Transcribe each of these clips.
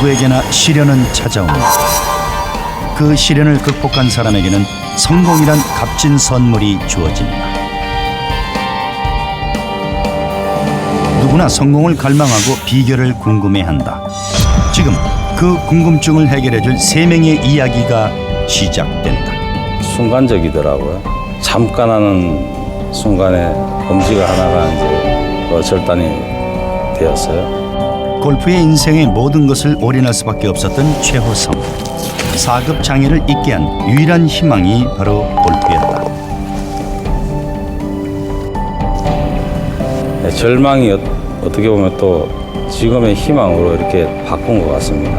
누구에게나 시련은 찾아옵니다. 그 시련을 극복한 사람에게는 성공이란 값진 선물이 주어집니다. 누구나 성공을 갈망하고 비결을 궁금해한다. 지금 그 궁금증을 해결해 줄 세 명의 이야기가 시작된다. 순간적이더라고요. 잠깐 하는 순간에 검지가 하나가 이제 그 절단이 되었어요. 골프의 인생의 모든 것을 올인할 수밖에 없었던 최호성. 4급 장애를 잊게 한 유일한 희망이 바로 골프였다. 네, 절망이 어, 어떻게 보면 또 지금의 희망으로 이렇게 바꾼 것 같습니다.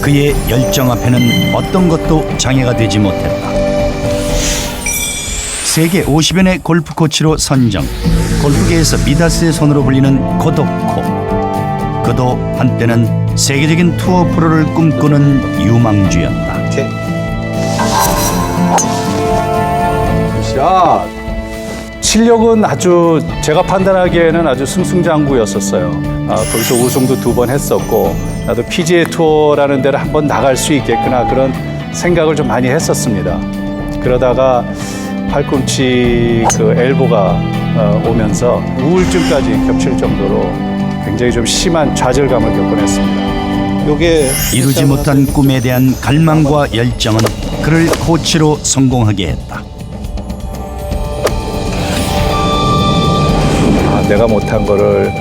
그의 열정 앞에는 어떤 것도 장애가 되지 못했다. 세계 50연의 골프 코치로 선정. 골프계에서 미다스의 손으로 불리는 고독코. 그도 한때는 세계적인 투어 프로를 꿈꾸는 유망주였다. 샷. 실력은 아주 제가 판단하기에는 아주 승승장구였었어요. 아, 거기서 우승도 두 번 했었고 나도 PGA 투어라는 데를 한번 나갈 수 있겠구나 그런 생각을 좀 많이 했었습니다. 그러다가 팔꿈치 그 엘보가 어, 오면서 우울증까지 겹칠 정도로 굉장히 좀 심한 좌절감을 겪곤 했습니다. 요게 이루지 못한 꿈에 대한 갈망과 열정은 그를 코치로 성공하게 했다. 아, 내가 못한 거를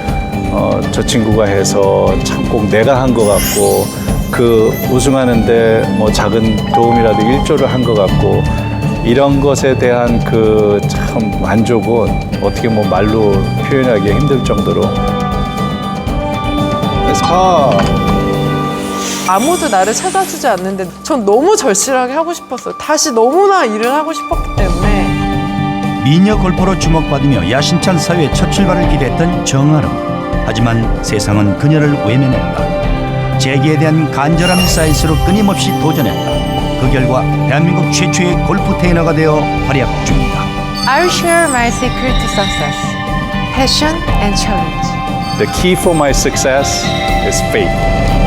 어, 저 친구가 해서 참 꼭 내가 한 것 같고 그 우승하는데 뭐 작은 도움이라도 일조를 한 것 같고 이런 것에 대한 그 참 만족은 어떻게 뭐 말로 표현하기 힘들 정도로 스파 아무도 나를 찾아주지 않는데 전 너무 절실하게 하고 싶었어요. 다시 너무나 일을 하고 싶었기 때문에 미녀 골퍼로 주목받으며 야심찬 사회의 첫 출발을 기대했던 정아름. 하지만 세상은 그녀를 외면했다. 재기에 대한 간절함 쌓일수록 끊임없이 도전했다. 그 결과 대한민국 최초의 골프 테이너가 되어 활약 중이다. I'll share my secret to success passion and challenge. The key for my success is faith.